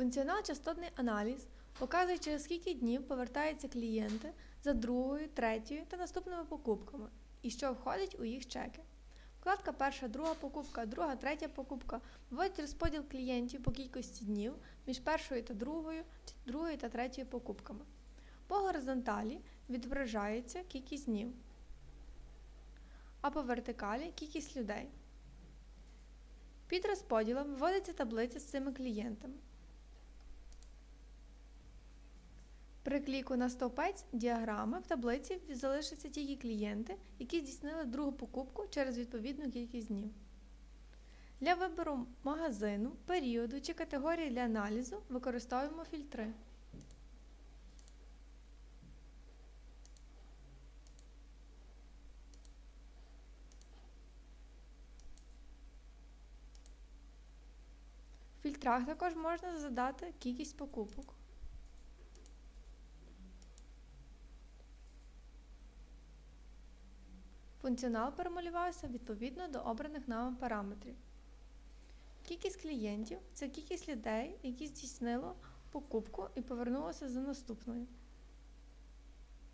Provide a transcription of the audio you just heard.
Функціонал частотний аналіз показує, через скільки днів повертаються клієнти за другою, третьою та наступними покупками і що входить у їх чеки. Вкладка перша, друга покупка, друга, третя покупка вводить розподіл клієнтів по кількості днів між першою та другою, другою та третьою покупками. По горизонталі відображається кількість днів, а по вертикалі кількість людей. Під розподілом вводиться таблиця з цими клієнтами. При кліку на стовпець діаграми в таблиці залишаться тільки клієнти, які здійснили другу покупку через відповідну кількість днів. Для вибору магазину, періоду чи категорії для аналізу використовуємо фільтри. В фільтрах також можна задати кількість покупок. Функціонал перемалювався відповідно до обраних нами параметрів. Кількість клієнтів це кількість людей, які здійснило покупку і повернулося за наступною.